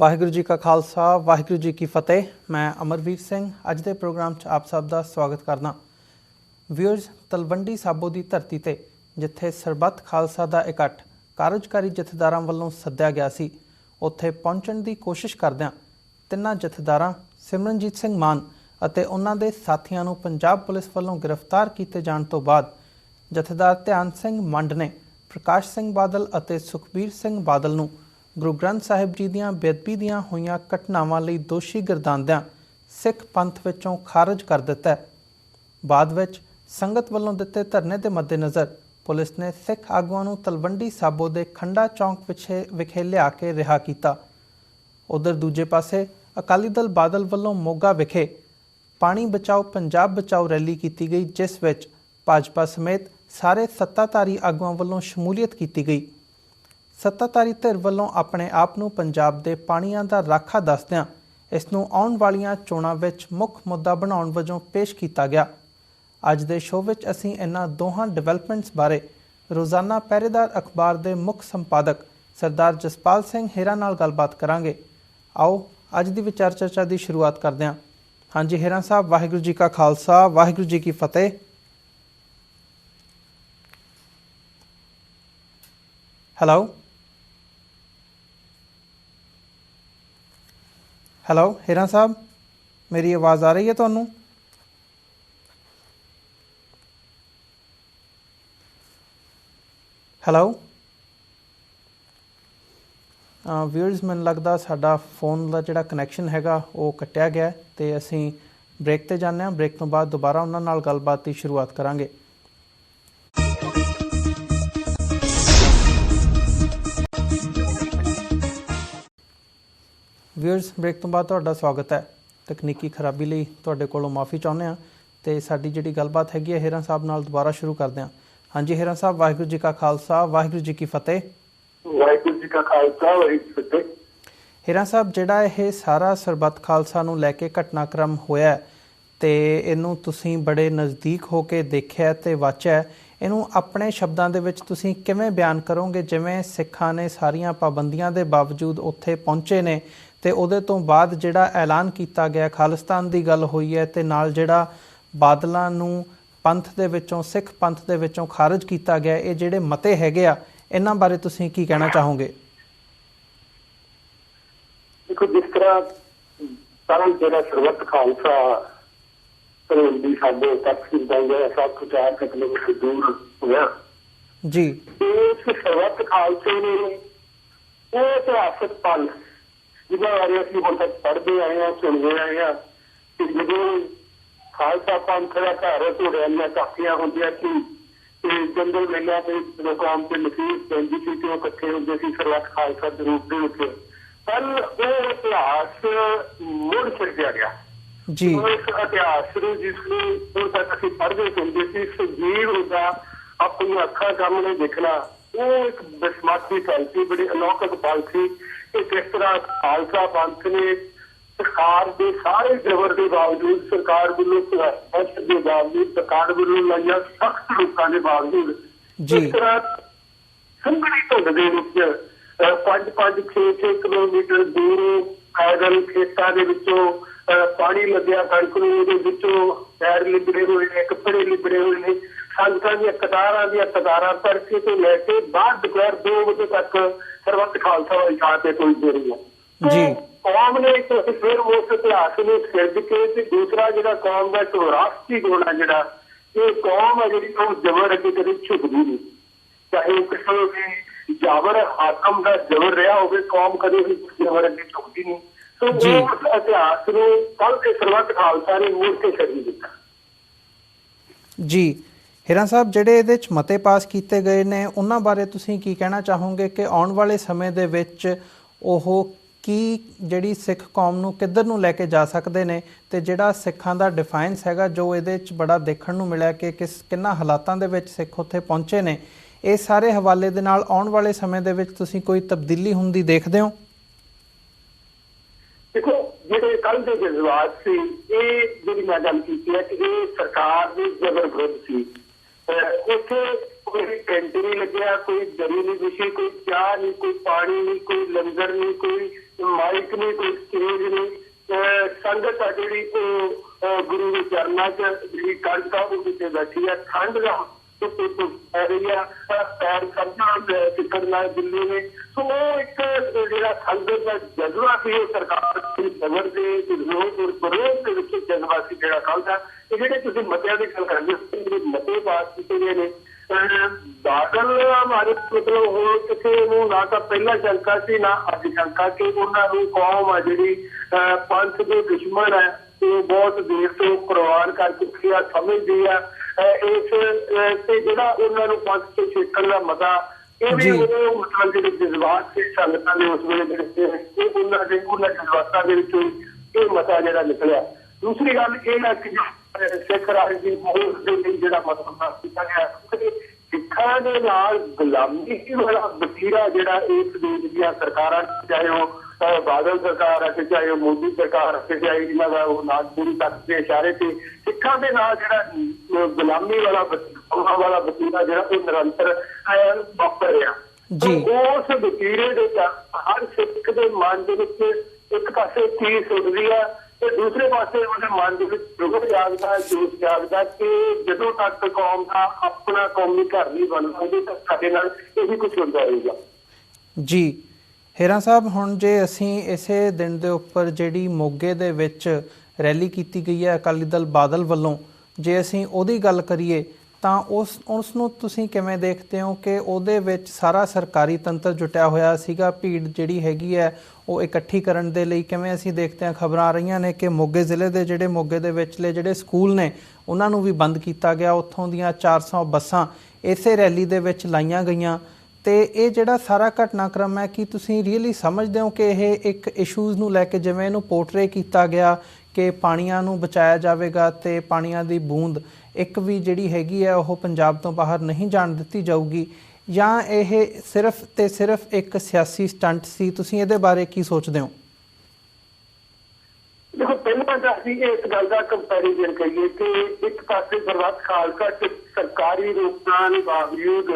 ਵਾਹਿਗੁਰੂ ਜੀ ਕਾ ਖਾਲਸਾ, ਵਾਹਿਗੁਰੂ ਜੀ ਕੀ ਫਤਿਹ। ਮੈਂ ਅਮਰਵੀਰ ਸਿੰਘ, ਅੱਜ ਦੇ ਪ੍ਰੋਗਰਾਮ 'ਚ ਆਪ ਸਭ ਦਾ ਸਵਾਗਤ ਕਰਦਾ ਵਿਊਅਰਸ, ਤਲਵੰਡੀ ਸਾਬੋ ਦੀ ਧਰਤੀ ਤੇ, ਜਿੱਥੇ ਸਰਬੱਤ ਖਾਲਸਾ ਦਾ ਇਕੱਠ ਕਾਰਜਕਾਰੀ ਜਥੇਦਾਰਾਂ ਵੱਲੋਂ ਸੱਦਿਆ ਗਿਆ ਸੀ, ਉੱਥੇ ਪਹੁੰਚਣ ਦੀ ਕੋਸ਼ਿਸ਼ ਕਰਦਿਆਂ ਤਿੰਨਾਂ ਜਥੇਦਾਰਾਂ, ਸਿਮਰਨਜੀਤ ਸਿੰਘ ਮਾਨ ਅਤੇ ਉਹਨਾਂ ਦੇ ਸਾਥੀਆਂ ਨੂੰ ਪੰਜਾਬ ਪੁਲਿਸ ਵੱਲੋਂ ਗ੍ਰਿਫਤਾਰ ਕੀਤੇ ਜਾਣ ਤੋਂ ਬਾਅਦ, ਜਥੇਦਾਰ ਧਿਆਨ ਸਿੰਘ ਮੰਡ ਨੇ ਪ੍ਰਕਾਸ਼ ਸਿੰਘ ਬਾਦਲ ਅਤੇ ਸੁਖਬੀਰ ਸਿੰਘ ਬਾਦਲ ਨੂੰ ਗੁਰੂ ਗ੍ਰੰਥ ਸਾਹਿਬ ਜੀ ਦੀਆਂ ਬੇਅਦਬੀ ਦੀਆਂ ਹੋਈਆਂ ਘਟਨਾਵਾਂ ਲਈ ਦੋਸ਼ੀ ਗਰਦਾਨਦਿਆਂ ਸਿੱਖ ਪੰਥ ਵਿੱਚੋਂ ਖਾਰਜ ਕਰ ਦਿੱਤਾ ਬਾਅਦ ਵਿੱਚ ਸੰਗਤ ਵੱਲੋਂ ਦਿੱਤੇ ਧਰਨੇ ਦੇ ਮੱਦੇਨਜ਼ਰ ਪੁਲਿਸ ਨੇ ਸਿੱਖ ਆਗੂਆਂ ਨੂੰ ਤਲਵੰਡੀ ਸਾਬੋ ਦੇ ਖੰਡਾ ਚੌਂਕ ਵਿਖੇ ਵਿਖੇ ਲਿਆ ਕੇ ਰਿਹਾ ਕੀਤਾ। ਉਧਰ ਦੂਜੇ ਪਾਸੇ ਅਕਾਲੀ ਦਲ ਬਾਦਲ ਵੱਲੋਂ ਮੋਗਾ ਵਿਖੇ ਪਾਣੀ ਬਚਾਓ, ਪੰਜਾਬ ਬਚਾਓ ਰੈਲੀ ਕੀਤੀ ਗਈ, ਜਿਸ ਵਿੱਚ ਭਾਜਪਾ ਸਮੇਤ ਸਾਰੇ ਸੱਤਾਧਾਰੀ ਆਗੂਆਂ ਵੱਲੋਂ ਸ਼ਮੂਲੀਅਤ ਕੀਤੀ ਗਈ। ਸੱਤਾਧਾਰੀ ਧਿਰ ਵੱਲੋਂ ਆਪਣੇ ਆਪ ਨੂੰ ਪੰਜਾਬ ਦੇ ਪਾਣੀਆਂ ਦਾ ਰਾਖਾ ਦੱਸਦਿਆਂ ਇਸ ਨੂੰ ਆਉਣ ਵਾਲੀਆਂ ਚੋਣਾਂ ਵਿੱਚ ਮੁੱਖ ਮੁੱਦਾ ਬਣਾਉਣ ਵਜੋਂ ਪੇਸ਼ ਕੀਤਾ ਗਿਆ। ਅੱਜ ਦੇ ਸ਼ੋਅ ਵਿੱਚ ਅਸੀਂ ਇਹਨਾਂ ਦੋਹਾਂ ਡਿਵੈਲਪਮੈਂਟਸ ਬਾਰੇ ਰੋਜ਼ਾਨਾ ਪਹਿਰੇਦਾਰ ਅਖਬਾਰ ਦੇ ਮੁੱਖ ਸੰਪਾਦਕ ਸਰਦਾਰ ਜਸਪਾਲ ਸਿੰਘ ਹੇਰਾ ਨਾਲ ਗੱਲਬਾਤ ਕਰਾਂਗੇ। ਆਓ, ਅੱਜ ਦੀ ਵਿਚਾਰ ਚਰਚਾ ਦੀ ਸ਼ੁਰੂਆਤ ਕਰਦੇ ਹਾਂ। ਹਾਂਜੀ ਹੀਰਾ ਸਾਹਿਬ, ਵਾਹਿਗੁਰੂ ਜੀ ਕਾ ਖਾਲਸਾ, ਵਾਹਿਗੁਰੂ ਜੀ ਕੀ ਫਤਿਹ। ਹੈਲੋ ਹੈਲੋ ਹੀਰਾ ਸਾਹਿਬ ਮੇਰੀ ਆਵਾਜ਼ ਆ ਰਹੀ ਹੈ ਤੁਹਾਨੂੰ ਹੈਲੋ ਵਿਊਅਰਸ ਮੈਨੂੰ ਲੱਗਦਾ ਸਾਡਾ ਫੋਨ ਦਾ ਜਿਹੜਾ ਕਨੈਕਸ਼ਨ ਹੈਗਾ, ਉਹ ਕੱਟਿਆ ਗਿਆ ਹੈ ਤੇ ਅਸੀਂ ਬ੍ਰੇਕ ਤੇ ਜਾਂਦੇ ਹਾਂ। ਬ੍ਰੇਕ ਤੋਂ ਬਾਅਦ ਦੁਬਾਰਾ ਉਹਨਾਂ ਨਾਲ ਗੱਲਬਾਤ ਦੀ ਸ਼ੁਰੂਆਤ ਕਰਾਂਗੇ। ਵਿਊਅਰਸ ਬ੍ਰੇਕ ਤੋਂ ਬਾਅਦ ਤੁਹਾਡਾ ਸਵਾਗਤ ਹੈ। ਤਕਨੀਕੀ ਖਰਾਬੀ ਲਈ ਤੁਹਾਡੇ ਕੋਲੋਂ ਮਾਫੀ ਚਾਹੁੰਦੇ ਹਾਂ ਤੇ ਸਾਡੀ ਜਿਹੜੀ ਗੱਲਬਾਤ ਹੈਗੀ ਹੈ ਹੀਰਾ ਸਾਹਿਬ ਨਾਲ ਦੁਬਾਰਾ ਸ਼ੁਰੂ ਕਰਦੇ ਹਾਂ। ਹਾਂਜੀ ਹੀਰਾ ਸਾਹਿਬ ਵਾਹਿਗੁਰੂ ਜੀ ਕਾ ਖਾਲਸਾ ਵਾਹਿਗੁਰੂ ਜੀ ਕੀ ਫਤਿਹ। ਵਾਹਿਗੁਰੂ ਜੀ ਕਾ ਖਾਲਸਾ ਵਾਹਿਗੁਰੂ ਜੀ ਕੀ ਫਤਿਹ। ਹੀਰਾ ਸਾਹਿਬ ਜਿਹੜਾ ਇਹ ਸਾਰਾ ਸਰਬੱਤ ਖਾਲਸਾ ਨੂੰ ਲੈ ਕੇ ਘਟਨਾਕ੍ਰਮ ਹੋਇਆ ਤੇ ਇਹਨੂੰ ਤੁਸੀਂ ਬੜੇ ਨਜ਼ਦੀਕ ਹੋ ਕੇ ਦੇਖਿਆ ਤੇ ਵਾਚਿਆ। ਇਹਨੂੰ ਆਪਣੇ ਸ਼ਬਦਾਂ ਦੇ ਵਿੱਚ ਤੁਸੀਂ ਕਿਵੇਂ ਬਿਆਨ ਕਰੋਗੇ? ਜਿਵੇਂ ਸਿੱਖਾਂ ਨੇ ਸਾਰੀਆਂ ਪਾਬੰਦੀਆਂ ਦੇ ਬਾਵਜੂਦ ਉੱਥੇ ਪਹੁੰਚੇ ਨੇ ਤੇ ਉਹਦੇ ਤੋਂ ਬਾਅਦ ਜਿਹੜਾ ਐਲਾਨ ਕੀਤਾ ਗਿਆ ਖਾਲਿਸਤਾਨ ਦੀ ਗੱਲ ਹੋਈ ਹੈ ਤੇ ਨਾਲ ਜਿਹੜਾ ਬਾਦਲਾਂ ਨੂੰ ਪੰਥ ਦੇ ਵਿੱਚੋਂ ਸਿੱਖ ਪੰਥ ਦੇ ਵਿੱਚੋਂ ਖਾਰਜ ਕੀਤਾ ਗਿਆ ਇਹ ਜਿਹੜੇ ਮਤੇ ਹੈਗੇ ਆ ਇਹਨਾਂ ਬਾਰੇ ਤੁਸੀਂ ਕੀ ਕਹਿਣਾ ਚਾਹੋਗੇ? ਦੇਖੋ ਜਿਸ ਤਰ੍ਹਾਂ ਸਾਰਾ ਜਿਹੜਾ ਸਰਵਤ ਖਾਲਸਾ ਸਰਵੰਦੀ ਸਾਡੇ ਤੱਕ ਗਿਆ ਸਭ ਕੁਝ ਆ ਕਿਲੋਮੀਟਰ ਦੂਰ ਹੋਇਆ ਜੀ। ਇਸ ਸਰਵਤ ਖਾਲਸੇ ਨੇ ਉਹ ਇਤਿਹਾਸਕ ਪਲ ਜਿਹਦਾ ਬਾਰੇ ਅਸੀਂ ਹੁਣ ਤੱਕ ਪੜ੍ਹਦੇ ਆਏ ਹਾਂ ਸੁਣਦੇ ਆਏ ਹਾਂ ਕਿ ਜਦੋਂ ਖਾਲਸਾ ਪੰਥ ਦਾ ਘਰ ਤੋਂ ਰੈਲੀਆਂ ਕਾਫੀਆਂ ਹੁੰਦੀਆਂ ਸੀ ਤੇ ਜੰਗਲ ਮੇਲਿਆਂ ਦੇ ਪ੍ਰੋਗਰਾਮ ਤੇ ਨਸੀਬ ਪੈਂਦੀ ਸੀ ਤੇ ਉਹ ਇਕੱਠੇ ਹੁੰਦੇ ਸੀ ਸਰਵਤ ਖਾਲਸਾ ਦੇ ਰੂਪ ਦੇ ਵਿੱਚ ਪਰ ਉਹ ਇਤਿਹਾਸ ਮੁੜ ਸਿਰਜਿਆ ਗਿਆ ਜੀ ਉਸ ਇਤਿਹਾਸ ਨੂੰ ਜਿਸ ਨੂੰ ਹੁਣ ਤੱਕ ਅਸੀਂ ਪੜ੍ਹਦੇ ਹੁੰਦੇ ਸੀ ਸਜੀਵ ਹੁੰਦਾ ਆਪਣੀਆਂ ਅੱਖਾਂ ਸਾਹਮਣੇ ਦੇਖਣਾ ਉਹ ਇੱਕ ਬਸਮਾਤੀ ਪਲ ਸੀ ਬੜੀ ਅਲੌਕਿਕ ਪਲ ਸੀ ਕਿ ਕਿਸ ਤਰ੍ਹਾਂ ਖਾਲਸਾ ਪੰਥ ਨੇ ਸਰਕਾਰ ਦੇ ਸਾਰੇ ਜ਼ਬਰ ਦੇ ਬਾਵਜੂਦ ਸਰਕਾਰ ਵੱਲੋਂ ਪ੍ਰਸ਼ਾਸਨ ਦੇ ਬਾਵਜੂਦ ਸਰਕਾਰ ਵੱਲੋਂ ਲਾਈਆਂ ਸਖਤ ਰੁਕਾਂ ਦੇ ਬਾਵਜੂਦ ਜੀ। ਇਸ ਤਰ੍ਹਾਂ ਸੰਘਣੀ ਧੁੰਦ ਦੇ ਵਿੱਚ 5-5 6-6 ਕਿਲੋਮੀਟਰ ਦੂਰ ਪੈਦਲ ਖੇਤਾਂ ਦੇ ਵਿੱਚੋਂ ਪਾਣੀ ਲੱਗਿਆ ਕਣਕ ਨੂੰ ਉਹਦੇ ਵਿੱਚੋਂ ਪੈਰ ਲਿਬੜੇ ਹੋਏ ਨੇ ਕੱਪੜੇ ਲਿਬੜੇ ਹੋਏ ਨੇ ਸੰਗਤਾਂ ਦੀਆਂ ਕਤਾਰਾਂ ਦੀਆਂ ਕਤਾਰਾਂ ਤੜਕੇ ਤੋਂ ਲੈ ਕੇ ਬਾਅਦ ਦੁਪਹਿਰ 2 ਵਜੇ ਤੱਕ ਸਰਬੱਤ ਖਾਲਸਾ ਵਾਲੀ ਥਾਂ ਤੇ ਪਹੁੰਚਦੇ ਰਹੀ ਹੈ ਜੀ। ਕੌਮ ਨੇ ਇੱਕ ਫਿਰ ਉਸ ਇਤਿਹਾਸ ਨੂੰ ਸਿਰਜ ਕੇ ਤੇ ਦੂਸਰਾ ਜਿਹੜਾ ਕੌਮ ਦਾ ਇੱਕ ਵਿਰਾਸਤੀ ਗੁਣ ਹੈ ਜਿਹੜਾ ਇਹ ਕੌਮ ਹੈ ਜਿਹੜੀ ਉਹ ਜ਼ਬਰ ਅੱਗੇ ਕਦੇ ਝੁਕਦੀ ਨਹੀਂ। ਚਾਹੇ ਉਹ ਕਿਸੇ ਵੀ ਜਾਬਰ ਹਾਕਮ ਦਾ ਜ਼ਬਰ ਰਿਹਾ ਹੋਵੇ ਕੌਮ ਕਦੇ ਵੀ ਜ਼ਬਰ ਅੱਗੇ ਝੁਕਦੀ ਨਹੀਂ। ਸੋ। ਉਸ ਇਤਿਹਾਸ ਨੂੰ ਕੱਲ ਤੇ ਸਰਬੱਤ ਖਾਲਸਾ ਨੇ ਮੁੜ ਕੇ ਛੱਡੀ ਦਿੱਤਾ। ਜੀ। ਹੀਰਾ ਸਾਹਿਬ, ਜਿਹੜੇ ਇਹਦੇ ਚ ਮਤੇ ਪਾਸ ਕੀਤੇ ਗਏ ਨੇ, ਉਹਨਾਂ ਬਾਰੇ ਤੁਸੀਂ ਕੀ ਕਹਿਣਾ ਚਾਹੋਗੇ ਕਿ ਆਉਣ ਵਾਲੇ ਸਮੇਂ ਦੇ ਵਿੱਚ ਉਹ ਕੀ ਜਿਹੜੀ ਸਿੱਖ ਕੌਮ ਨੂੰ ਕਿੱਧਰ ਨੂੰ ਲੈ ਕੇ ਜਾ ਸਕਦੇ ਨੇ ਤੇ ਜਿਹੜਾ ਸਿੱਖਾਂ ਦਾ ਡਿਫਾਈਨਸ ਹੈਗਾ, ਜੋ ਇਹਦੇ ਚ ਬੜਾ ਦੇਖਣ ਨੂੰ ਮਿਲਿਆ ਕਿ ਕਿਸ, ਕਿੰਨਾ ਹਾਲਾਤਾਂ ਦੇ ਵਿੱਚ ਸਿੱਖ ਉੱਥੇ ਪਹੁੰਚੇ ਨੇ, ਇਹ ਸਾਰੇ ਹਵਾਲੇ ਦੇ ਨਾਲ ਆਉਣ ਵਾਲੇ ਸਮੇਂ ਦੇ ਵਿੱਚ ਤੁਸੀਂ ਕੋਈ ਤਬਦੀਲੀ ਹੁੰਦੀ ਦੇਖਦੇ ਹੋ? ਦੇਖੋ ਜਿਹੜੇ ਕੱਲ ਦੇ ਜਜ਼ਬਾਤ ਸੀ, ਇਹ ਜਿਹੜੀ ਮੈਂ ਗੱਲ ਕੀਤੀ ਹੈ ਕਿ ਇਹ ਸਰਕਾਰ ਦੀ ਜ਼ਬਰ ਵਿਰੁੱਧ ਸੀ ਅਹ ਉੱਥੇ ਕੋਈ ਟੈਂਟ ਨਹੀਂ ਲੱਗਿਆ, ਕੋਈ ਦਰੀ ਨਹੀਂ ਵਿਛੀ ਕੋਈ ਚਾਹ ਨਹੀਂ, ਕੋਈ ਪਾਣੀ ਨਹੀਂ, ਕੋਈ ਲੰਗਰ ਨਹੀਂ, ਕੋਈ ਮਾਈਕ ਨਹੀਂ, ਕੋਈ ਸਟੇਜ ਨਹੀਂ। ਅਹ ਸੰਗਤ ਆ ਜਿਹੜੀ ਉਹ ਗੁਰੂ ਦੇ ਚਰਨਾਂ 'ਚ ਜਿਹੜੀ ਕੰਟਾ ਉਹ ਕਿਤੇ ਬੈਠੀ ਆ। ਠੰਡ ਦਾ ਉੱਤੇ ਤੋਂ ਪੈਰ ਕੰਪਨਾ ਟਿਕਟ ਦਿੱਲੀ ਨੇ। ਸੋ ਉਹ ਇੱਕ ਜਿਹੜਾ ਸੰਗਤ ਦਾ ਜਜ਼ਬਾ ਸੀ, ਉਹ ਸਰਕਾਰ ਦੀ ਨਜ਼ਰ ਦੇ ਵਿਰੋਧ ਵਿਰੋਧ ਦੇ ਵਿੱਚ ਜਜ਼ਬਾ ਸੀ, ਜਿਹੜਾ ਕੱਲ੍ਹ ਇਹ ਜਿਹੜੇ ਤੁਸੀਂ ਮਤਿਆਂ ਦੀ ਗੱਲ ਕਰਦੇ ਹੋ ਜਿਹੜੇ ਮਤੇ ਪਾਸ ਕੀਤੇ ਗਏ ਨੇ। ਅਹ, ਬਾਦਲ ਹਮਾਰੇ ਮਤਲਬ ਹੋਰ ਕਿਸੇ ਨੂੰ ਨਾ ਤਾਂ ਪਹਿਲਾਂ ਸ਼ੰਕਾ ਸੀ, ਨਾ ਅੱਜ ਸ਼ੰਕਾ ਕਿ ਉਹਨਾਂ ਨੂੰ ਕੌਮ ਆ ਜਿਹੜੀ, ਅਹ, ਪੰਥ ਦੇ ਦੁਸ਼ਮਣ ਹੈ ਉਹ ਬਹੁਤ ਦੇਰ ਤੋਂ ਪ੍ਰਵਾਨ ਕਰ ਚੁੱਕੀ ਆ, ਸਮਝਦੀ ਆ। ਇਸ ਤੇ ਜਿਹੜਾ ਉਹਨਾਂ ਨੂੰ ਪੰਥ ਤੋਂ ਛੇਕਣ ਦਾ ਮਤਾ ਇਹ ਵੀ। ਉਹ ਮਤਲਬ ਜਿਹੜੇ ਜਜ਼ਬਾਤ ਸੀ ਸੰਗਤਾਂ ਦੇ ਉਸ ਵੇਲੇ ਜਿਹੜੇ ਇਹ ਉਹਨਾਂ ਦੇ ਉਹਨਾਂ ਜਜ਼ਬਾਤਾਂ ਦੇ ਵਿੱਚੋਂ ਇਹ ਮਤਾ ਜਿਹੜਾ ਨਿਕਲਿਆ ਦੂਸਰੀ ਗੱਲ ਇਹ ਹੈ ਕਿ ਸਿੱਖ ਰਾਜ ਦੀ ਮੋਹਰ ਦੇ ਲਈ ਜਿਹੜਾ ਮਤਾ ਪਾਸ ਕੀਤਾ ਗਿਆ ਸਿੱਖਾਂ ਦੇ ਨਾਲ ਗੁਲਾਮੀ ਵਾਲਾ ਵਤੀਰਾ ਜਿਹੜਾ ਇਸ ਦੇਸ਼ ਦੀਆਂ ਸਰਕਾਰਾਂ ਚਾਹੇ ਉਹ ਅਹ ਬਾਦਲ ਸਰਕਾਰ ਹੈ ਚਾਹੇ ਉਹ ਮੋਦੀ ਸਰਕਾਰ ਹੈ ਚਾਹੇ ਇਹਨਾਂ ਦਾ ਉਹ ਨਾਗਪੁਰੀ ਤੱਕ ਦੇ ਇਸ਼ਾਰੇ ਤੇ ਸਿੱਖਾਂ ਦੇ ਨਾਲ ਜਿਹੜਾ ਗੁਲਾਮੀ ਵਾਲਾ ਵਤੀਰਾ ਵਾਲਾ ਵਤੀਰਾ ਜਿਹੜਾ ਉਹ ਨਿਰੰਤਰ ਅਹ ਵਾਪਰ ਰਿਹਾ ਜੀ। ਉਸ ਵਤੀਰੇ ਦੇ ਤਾਂ ਹਰ ਸਿੱਖ ਦੇ ਮਨ ਦੇ ਵਿੱਚ ਇੱਕ ਪਾਸੇ ਚੀਜ਼ ਉੱਠਦੀ ਆ ਤੇ ਦੂਸਰੇ ਪਾਸੇ ਉਹਦੇ ਮਨ ਦੇ ਵਿੱਚ ਜੁਗਤ ਜਾਗਦਾ ਜੋਸ਼ ਜਾਗਦਾ ਕਿ ਜਦੋਂ ਤੱਕ ਕੌਮ ਦਾ ਆਪਣਾ ਕੌਮੀ ਘਰ ਨਹੀਂ ਬਣਦਾ ਉਹਦੇ ਤੱਕ ਸਾਡੇ ਨਾਲ ਇਹੀ ਕੁਝ ਹੁੰਦਾ ਰਹੇਗਾ ਜੀ ਹੇਰਾ ਸਾਹਿਬ, ਹੁਣ ਜੇ ਅਸੀਂ ਇਸੇ ਦਿਨ ਦੇ ਉੱਪਰ ਜਿਹੜੀ ਮੋਗੇ ਦੇ ਵਿੱਚ ਰੈਲੀ ਕੀਤੀ ਗਈ ਹੈ ਅਕਾਲੀ ਦਲ ਬਾਦਲ ਵੱਲੋਂ, ਜੇ ਅਸੀਂ ਉਹਦੀ ਗੱਲ ਕਰੀਏ, ਤਾਂ ਉਸ ਉਸ ਨੂੰ ਤੁਸੀਂ ਕਿਵੇਂ ਦੇਖਦੇ ਹੋ ਕਿ ਉਹਦੇ ਵਿੱਚ ਸਾਰਾ ਸਰਕਾਰੀ ਤੰਤਰ ਜੁਟਿਆ ਹੋਇਆ ਸੀਗਾ? ਭੀੜ ਜਿਹੜੀ ਹੈਗੀ ਹੈ, ਉਹ ਇਕੱਠੀ ਕਰਨ ਦੇ ਲਈ ਕਿਵੇਂ ਅਸੀਂ ਦੇਖਦੇ ਹਾਂ? ਖਬਰਾਂ ਆ ਰਹੀਆਂ ਨੇ ਕਿ ਮੋਗੇ ਜ਼ਿਲ੍ਹੇ ਦੇ ਜਿਹੜੇ ਮੋਗੇ ਦੇ ਵਿੱਚਲੇ ਜਿਹੜੇ ਸਕੂਲ ਨੇ, ਉਹਨਾਂ ਨੂੰ ਵੀ ਬੰਦ ਕੀਤਾ ਗਿਆ। ਉੱਥੋਂ ਦੀਆਂ 400 ਬੱਸਾਂ ਇਸੇ ਰੈਲੀ ਦੇ ਵਿੱਚ ਲਾਈਆਂ ਗਈਆਂ। ਤੇ ਇਹ ਜਿਹੜਾ ਸਾਰਾ ਘਟਨਾਕ੍ਰਮ ਹੈ, ਕਿ ਤੁਸੀਂ ਰੀਅਲੀ ਸਮਝਦੇ ਹੋ ਕਿ ਇਹ ਇੱਕ ਇਸ਼ੂਜ਼ ਨੂੰ ਲੈ ਕੇ ਜਿਵੇਂ ਇਹਨੂੰ ਪੋਰਟਰੇ ਕੀਤਾ ਗਿਆ ਕਿ ਪਾਣੀਆਂ ਨੂੰ ਬਚਾਇਆ ਜਾਵੇਗਾ ਤੇ ਪਾਣੀਆਂ ਦੀ ਬੂੰਦ ਇੱਕ ਵੀ ਜਿਹੜੀ ਹੈਗੀ ਹੈ, ਉਹ ਪੰਜਾਬ ਤੋਂ ਬਾਹਰ ਨਹੀਂ ਜਾਣ ਦਿੱਤੀ ਜਾਊਗੀ? ਜਾਂ ਇਹ ਸਿਰਫ ਤੇ ਸਿਰਫ ਇੱਕ ਸਿਆਸੀ ਸਟੰਟ ਸੀ? ਤੁਸੀਂ ਇਹਦੇ ਬਾਰੇ ਕੀ ਸੋਚਦੇ ਹੋ? ਦੇਖੋ, ਪਹਿਲਾਂ ਤਾਂ ਅਸੀਂ ਇਸ ਗੱਲ ਦਾ ਕੰਪੈਰੀਜ਼ਨ ਕਰੀਏ ਕਿ ਇੱਕ ਪਾਸੇ ਸਰਬੱਤ ਖਾਲਸਾ ਸਰਕਾਰੀ ਰੋਕਾਂ ਦੇ ਬਾਵਜੂਦ